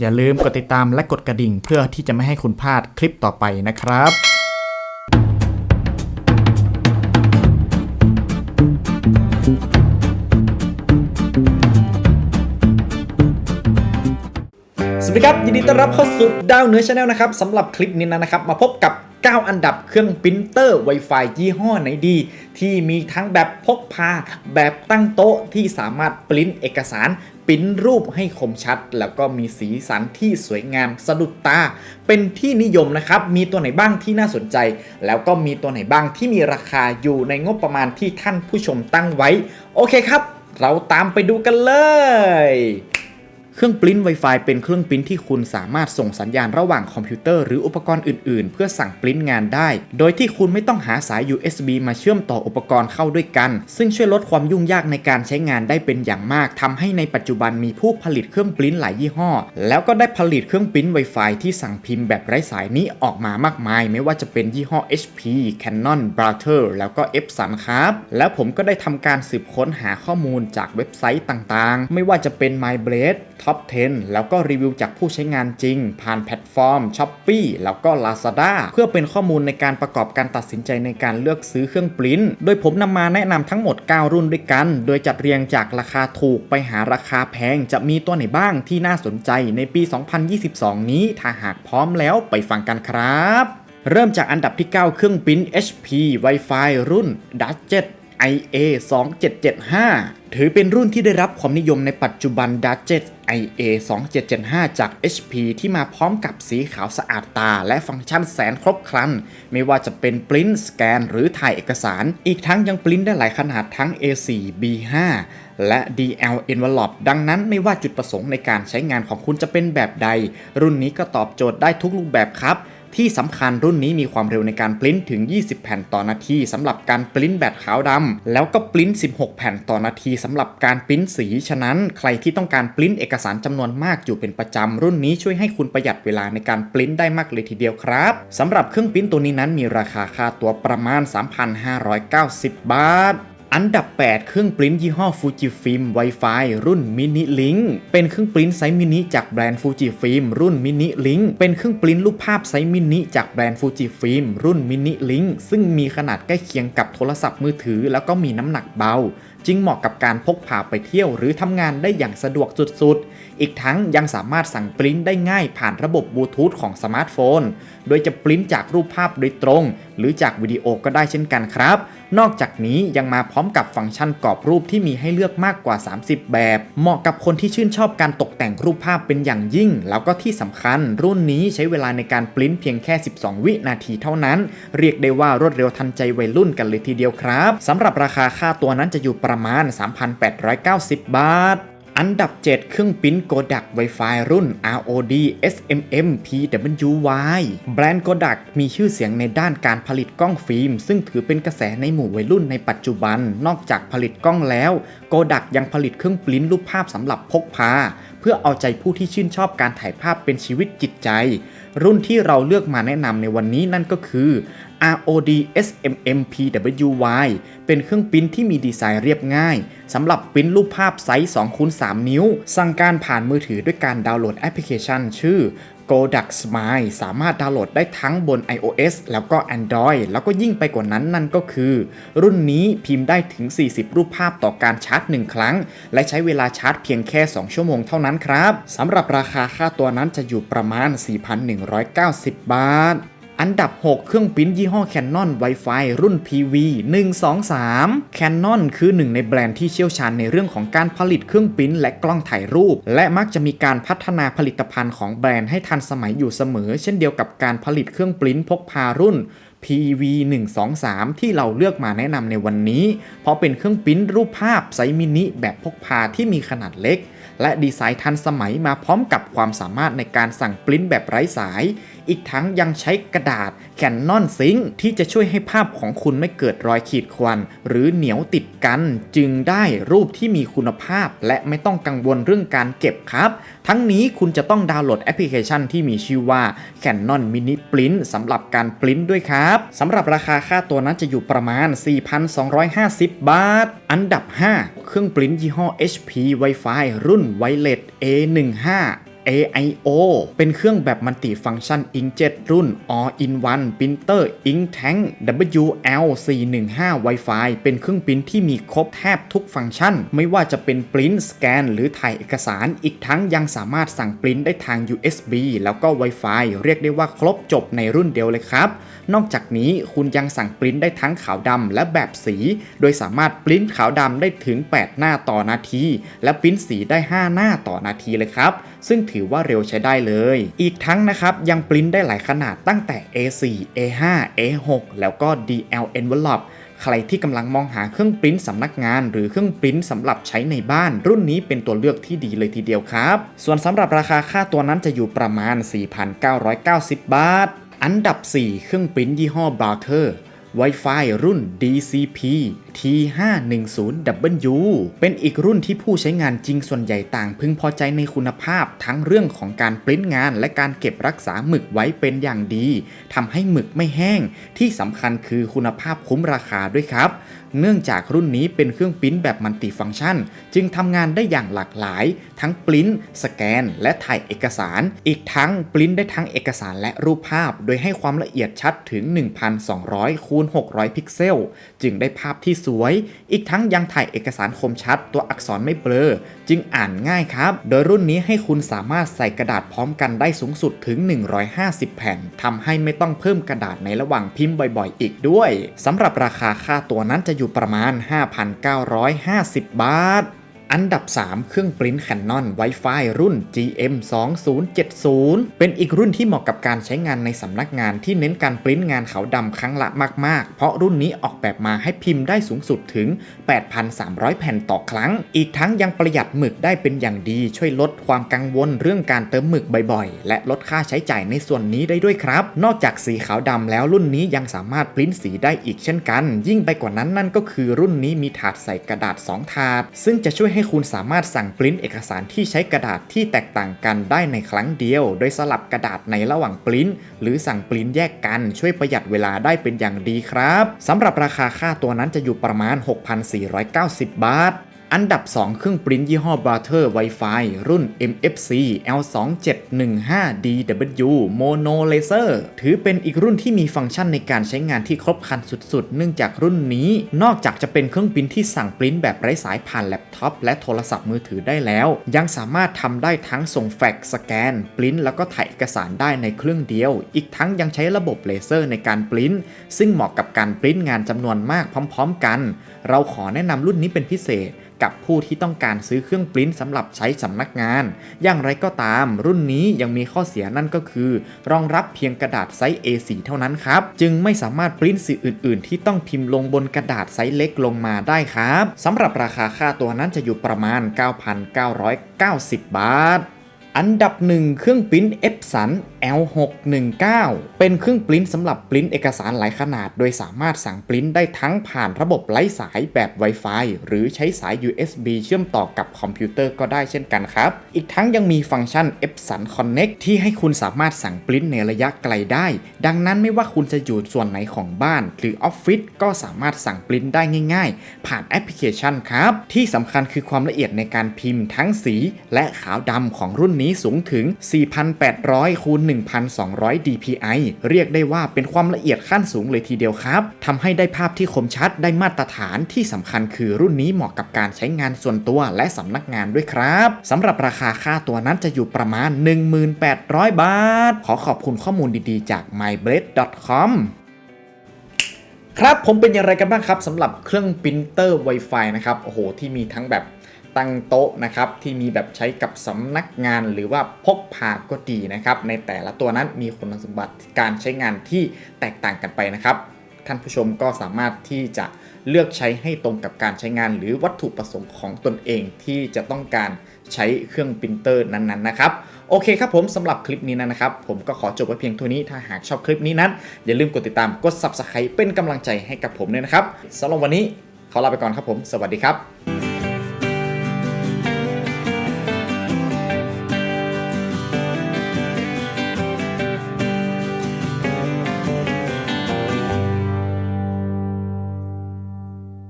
อย่าลืมกดติดตามและกดกระดิ่ง เพื่อที่จะไม่ให้คุณพลาดคลิปต่อไปนะครับสวัสดีครับยินดีต้อนรับเข้าสู่ดาวเหนือชาแนลนะครับสำหรับคลิปนี้นะครับ มาพบกับ 9 อันดับเครื่องปรินเตอร์ Wi-Fi ยี่ห้อไหนดี ที่มีทั้งแบบพกพาแบบตั้งโต๊ะที่สามารถปริ้นเอกสาร ปิ้นรูปให้คมชัด แล้วก็มีสีสันที่สวยงามสะดุดตา เป็นที่นิยมนะครับ มีตัวไหนบ้างที่น่าสนใจ แล้วก็มีตัวไหนบ้างที่มีราคาอยู่ในงบประมาณที่ท่านผู้ชมตั้งไว้ โอเคครับ เราตามไปดูกันเลย เครื่องปริ้น Wi-Fi เป็นเครื่องปริ้นที่คุณสามารถส่งสัญญาณระหว่างคอมพิวเตอร์หรืออุปกรณ์อื่นๆ เพื่อสั่งปริ้นงานได้ โดยที่คุณไม่ต้องหาสาย USB มาเชื่อมต่ออุปกรณ์เข้าด้วยกัน ซึ่งช่วยลดความยุ่งยากในการใช้งานได้เป็นอย่างมากทำให้ในปัจจุบันมีผู้ผลิตเครื่องปริ้นหลายยี่ห้อ แล้วก็ได้ผลิตเครื่องปริ้น Wi-Fi ที่สั่งพิมพ์แบบไร้สายนี้ออกมามากมาย ไม่ว่าจะเป็นยี่ห้อ HP Canon Brother แล้วก็ Epson ครับแล้วผมก็ได้ทำการสืบค้นหาข้อมูลจากเว็บไซต์ต่างๆ ไม่ว่าจะเป็น MyBlade Top 10 แล้วก็รีวิวจากผู้ใช้งานจริง ผ่านแพลตฟอร์ม Shopee แล้วก็ Lazada เพื่อเป็นข้อมูลในการประกอบการตัดสินใจในการเลือกซื้อเครื่องปริ้นโดยผมนำมาแนะนำทั้งหมด 9 รุ่นด้วยกัน โดยจัดเรียงจากราคาถูกไปหาราคาแพง จะมีตัวไหนบ้างที่น่าสนใจในปี 2022 นี้ ถ้าหากพร้อมแล้วไปฟังกันครับ เริ่มจากอันดับที่ 9 เครื่องปริ้น HP Wi-Fi รุ่น d a g e t IA 2775 ถือเป็นรุ่นที่ได้รับความนิยมในปัจจุบัน d a g e t IA 2775 จาก HP ที่มาพร้อมกับสีขาวสะอาดตา และฟังก์ชันแสนครบครัน ไม่ว่าจะเป็นปริ้นสแกน หรือถ่ายเอกสาร อีกทั้งยังปริ้นได้หลายขนาดทั้ง A4 B5 และ DL Envelope ดังนั้นไม่ว่าจุดประสงค์ในการใช้งานของคุณจะเป็นแบบใด รุ่นนี้ก็ตอบโจทย์ได้ทุกรูปแบบครับ ที่สำคัญรุ่นนี้มีความเร็วในการปริ้นถึง 20 แผ่นต่อนาทีสำหรับการปริ้นแบบขาวดำแล้วก็ปริ้น 16 แผ่นต่อนาทีสำหรับการปริ้นสีฉะนั้นใครที่ต้องการปริ้นเอกสารจำนวนมากอยู่เป็นประจำรุ่นนี้ช่วยให้คุณประหยัดเวลาในการปริ้นได้มากเลยทีเดียวครับสำหรับเครื่องปริ้นตัวนี้นั้นมีราคาค่าตัวประมาณ 3,590 บาท อันดับ 8 เครื่องปริ้นยี่ห้อ Fujifilm Wi-Fi รุ่น Mini Link เป็นเครื่องปริ้นไซส์มินิจากแบรนด์ Fujifilm รุ่น Mini Link เป็นเครื่องปริ้นรูปภาพไซส์มินิจากแบรนด์ Fujifilm รุ่น Mini Link ซึ่งมีขนาดใกล้เคียงกับโทรศัพท์มือถือ แล้วก็มีน้ำหนักเบา จึงเหมาะกับการพกพาไปเที่ยวหรือทำงานได้อย่างสะดวกสุดๆ อีกทั้งยังสามารถสั่งปริ้นได้ง่ายผ่านระบบบลูทูธของสมาร์ทโฟน โดยจะปริ้นจากรูปภาพโดยตรง หรือจากวิดีโอก็ได้เช่นกันครับ นอกจากนี้ยังมาพร้อมกับฟังก์ชันกรอบรูปที่มีให้เลือกมากกว่า 30 แบบ เหมาะกับคนที่ชื่นชอบการตกแต่งรูปภาพเป็นอย่างยิ่ง แล้วก็ที่สำคัญ รุ่นนี้ใช้เวลาในการปริ้นเพียงแค่ 12 วินาทีเท่านั้น เรียกได้ว่ารวดเร็วทันใจวัยรุ่นกันเลยทีเดียวครับสำหรับราคาค่าตัวนั้นจะอยู่ประมาณ 3,890 บาท อันดับ 7 เครื่องปริ้น Kodak Wi-Fi รุ่น ROD SMM PWY แบรนด์ Kodak มีชื่อเสียงในด้านการผลิตกล้องฟิล์ม ซึ่งถือเป็นกระแสในหมู่วัยรุ่นในปัจจุบัน นอกจากผลิตกล้องแล้ว Kodak ยังผลิตเครื่องปริ้นรูปภาพสำหรับพกพา เพื่อเอาใจผู้ที่ชื่นชอบการถ่ายภาพเป็นชีวิตจิตใจ รุ่นที่เราเลือกมาแนะนำในวันนี้นั่นก็คือ ROD SMM PWY เป็นเครื่องปิ้นที่มีดีไซน์เรียบง่ายสำหรับปิ้นรูปภาพไซส์2คูณ3นิ้ว สั่งการผ่านมือถือด้วยการดาวน์โหลดแอปพลิเคชันชื่อ Kodak Smile สามารถดาวน์โหลดได้ทั้งบน iOS แล้วก็ Android แล้วก็ยิ่งไปกว่านั้นนั่นก็คือ รุ่นนี้พิมพ์ได้ถึง 40 รูปภาพต่อการชาร์จ 1 ครั้ง และใช้เวลาชาร์จเพียงแค่ 2 ชั่วโมงเท่านั้นครับสำหรับราคาค่าตัวนั้นจะอยู่ประมาณ 4,190 บาท อันดับ 6 เครื่องปิ้นยี่ห้อ Canon Wi-Fi รุ่น PV 123 Canon คือหนึ่งในแบรนด์ที่เชี่ยวชาญในเรื่องของการผลิตเครื่องปิ้นและกล้องถ่ายรูป และมักจะมีการพัฒนาผลิตภัณฑ์ของแบรนด์ให้ทันสมัยอยู่เสมอ เช่นเดียวกับการผลิตเครื่องปิ้นพกพารุ่น PV 123 ที่เราเลือกมาแนะนำในวันนี้ เพราะเป็นเครื่องปิ้นรูปภาพไซส์มินิแบบพกพาที่มีขนาดเล็ก และดีไซน์ทันสมัยมาพร้อมกับความสามารถในการสั่งปริ้นแบบไร้สาย อีกทั้งยังใช้กระดาษ Canon Sync ที่จะช่วยให้ภาพของคุณไม่เกิดรอยขีดข่วน หรือเหนียวติดกัน จึงได้รูปที่มีคุณภาพ และไม่ต้องกังวลเรื่องการเก็บครับ ทั้งนี้คุณจะต้องดาวน์โหลดแอปพลิเคชันที่มีชื่อว่า Canon Mini Print สำหรับการปริ้นด้วยครับสำหรับราคาค่าตัวนั้นจะอยู่ประมาณ 4,250 บาท อันดับ 5 เครื่องปริ้นยี่ห้อ HP Wi-Fi รุ่น Wireless A15 AIO เป็นเครื่องแบบมัลติฟังก์ชัน Inkjet รุ่น All in One Printer Ink Tank WL415 Wi-Fi เป็นเครื่องปริ้นที่มีครบแทบทุกฟังก์ชัน ไม่ว่าจะเป็นปริ้นสแกน หรือถ่ายเอกสาร อีกทั้งยังสามารถสั่งปริ้นได้ทาง USB แล้วก็ Wi-Fi เรียกได้ว่าครบจบในรุ่นเดียวเลยครับ นอกจากนี้คุณยังสั่งปริ้นได้ทั้งขาวดำและแบบสี โดยสามารถปริ้นขาวดำได้ถึง 8 หน้าต่อนาที และปริ้นสีได้ 5 หน้าต่อนาทีเลยครับ ซึ่งถือว่าเร็วใช้ได้เลย อีกทั้งนะครับยังปริ้นได้หลายขนาดตั้งแต่ A4 A5 A6 แล้วก็ DL Envelope ใครที่กำลังมองหาเครื่องปริ้นสำนักงาน หรือเครื่องปริ้นสำหรับใช้ในบ้าน รุ่นนี้เป็นตัวเลือกที่ดีเลยทีเดียวครับ ส่วนสำหรับราคาค่าตัวนั้นจะอยู่ประมาณ 4,990 บาท อันดับ 4 เครื่องปริ้นยี่ห้อ b r o u t e r Wi-Fi รุ่น DCP T510W เป็นอีกรุ่นที่ผู้ใช้งานจริงส่วนใหญ่ต่างพึงพอใจในคุณภาพทั้งเรื่องของการปริ้นงาน และการเก็บรักษาหมึกไว้เป็นอย่างดีทำให้หมึกไม่แห้ง ที่สำคัญคือคุณภาพคุ้มราคาด้วยครับเนื่องจากรุ่นนี้เป็นเครื่องปริ้นแบบมัลติฟังก์ชัน จึงทำงานได้อย่างหลากหลาย ทั้งปริ้นสแกน และถ่ายเอกสาร อีกทั้งปริ้นได้ทั้งเอกสารและรูปภาพ โดยให้ความละเอียดชัดถึง 1,200คูณ600 พิกเซล จึงได้ภาพที่สวย อีกทั้งยังถ่ายเอกสารคมชัด ตัวอักษรไม่เบลอ จึงอ่านง่ายครับ โดยรุ่นนี้ให้คุณสามารถใส่กระดาษพร้อมกันได้สูงสุดถึง 150 แผ่นทำให้ไม่ต้องเพิ่มกระดาษในระหว่างพิมพ์บ่อย ๆ อีกด้วยสำหรับราคาค่าตัวนั้นจะอยู่ประมาณ 5,950 บาท อันดับ 3 เครื่องปริ้น Canon Wi-Fi รุ่น GM 2070เป็นอีกรุ่นที่เหมาะกับการใช้งานในสำนักงานที่เน้นการปริ้นงานขาวดำครั้งละมาก ๆ เพราะรุ่นนี้ออกแบบมาให้พิมพ์ได้สูงสุดถึง 8,300 แผ่นต่อครั้ง อีกทั้งยังประหยัดหมึกได้เป็นอย่างดี ช่วยลดความกังวลเรื่องการเติมหมึกบ่อยๆ และลดค่าใช้จ่ายในส่วนนี้ได้ด้วยครับ นอกจากสีขาวดำแล้วรุ่นนี้ยังสามารถปริ้นสีได้อีกเช่นกัน ยิ่งไปกว่านั้นนั่นก็คือรุ่นนี้มีถาดใส่กระดาษ 2 ถาด ซึ่งจะช่วยให้คุณสามารถสั่งปริ้นเอกสารที่ใช้กระดาษที่แตกต่างกันได้ในครั้งเดียว โดยสลับกระดาษในระหว่างปริ้นหรือสั่งปริ้นแยกกัน ช่วยประหยัดเวลาได้เป็นอย่างดีครับสำหรับราคาค่าตัวนั้นจะอยู่ประมาณ 6,490 บาท อันดับ 2 เครื่องปริ้นยี่ห้อ b r o t h e r Wi-Fi รุ่น MFC L2715DW Mono Laser ถือเป็นอีกรุ่นที่มีฟังก์ชันในการใช้งานที่ครบครันสุดๆ เนื่องจากรุ่นนี้ นอกจากจะเป็นเครื่องปริ้นที่สั่งปริ้นแบบไร้สายผ่านแล็ปท็อปและโทรศัพท์มือถือได้แล้ว ยังสามารถทำได้ทั้งส่งแฟกซ์สแกน ปริ้นแล้วก็ถ่ายเอกสารได้ในเครื่องเดียว อีกทั้งยังใช้ระบบเลเซอร์ในการปริ้นซึ่งเหมาะกับการปริ้นงานจำนวนมากพร้อม ๆ กัน เราขอแนะนำรุ่นนี้เป็นพิเศษ กับผู้ที่ต้องการซื้อเครื่องปริ้นสำหรับใช้สำนักงาน อย่างไรก็ตาม รุ่นนี้ยังมีข้อเสียนั่นก็คือ รองรับเพียงกระดาษไซส์ A4 เท่านั้นครับ จึงไม่สามารถปริ้นสื่ออื่น ๆ ที่ต้องพิมพ์ลงบนกระดาษไซส์เล็กลงมาได้ครับสำหรับราคาค่าตัวนั้นจะอยู่ประมาณ 9,990 บาท อันดับหนึ่งเครื่องปริ้น Epson L619 เป็นเครื่องปริ้นสำหรับปริ้นเอกสารหลายขนาด โดยสามารถสั่งปริ้นได้ทั้งผ่านระบบไร้สายแบบ Wi-Fi หรือใช้สาย USB เชื่อมต่อกับคอมพิวเตอร์ก็ได้เช่นกันครับ อีกทั้งยังมีฟังก์ชัน Epson Connect ที่ให้คุณสามารถสั่งปริ้นในระยะไกลได้ ดังนั้นไม่ว่าคุณจะอยู่ส่วนไหนของบ้าน หรือออฟฟิศก็สามารถสั่งปริ้นได้ง่าย ๆ ผ่านแอปพลิเคชันครับ ที่สำคัญคือความละเอียดในการพิมพ์ทั้งสี และขาวดำของรุ่นนี้สูงถึง 4,800คูณ1,200 dpi เรียกได้ว่าเป็นความละเอียดขั้นสูงเลยทีเดียวครับทำให้ได้ภาพที่คมชัดได้มาตรฐานที่สำคัญคือรุ่นนี้เหมาะกับการใช้งานส่วนตัวและสำนักงานด้วยครับสำหรับราคาค่าตัวนั้นจะอยู่ประมาณ 1800บาท ขอขอบคุณข้อมูลดีๆ จาก myblade.com ครับผมเป็นอย่างไรกันบ้างครับสำหรับเครื่องปรินเตอร์ Wi-Fi นะครับ โอ้โห ที่มีทั้งแบบ ตั้งโต๊ะนะครับที่มีแบบใช้กับสำนักงานหรือว่าพกพาก็ดีนะครับ ในแต่ละตัวนั้นมีคุณสมบัติการใช้งานที่แตกต่างกันไปนะครับ ท่านผู้ชมก็สามารถที่จะเลือกใช้ให้ตรงกับการใช้งาน หรือวัตถุประสงค์ของตนเองที่จะต้องการใช้เครื่องปรินเตอร์นั้นๆนะครับโอเคครับผมสำหรับคลิปนี้นะครับ ผมก็ขอจบไว้เพียงเท่านี้ถ้าหากชอบคลิปนี้นั้น อย่าลืมกดติดตามกด subscribe เป็นกำลังใจให้กับผมด้วยนะครับสำหรับวันนี้ขอลาไปก่อนครับผม สวัสดีครับ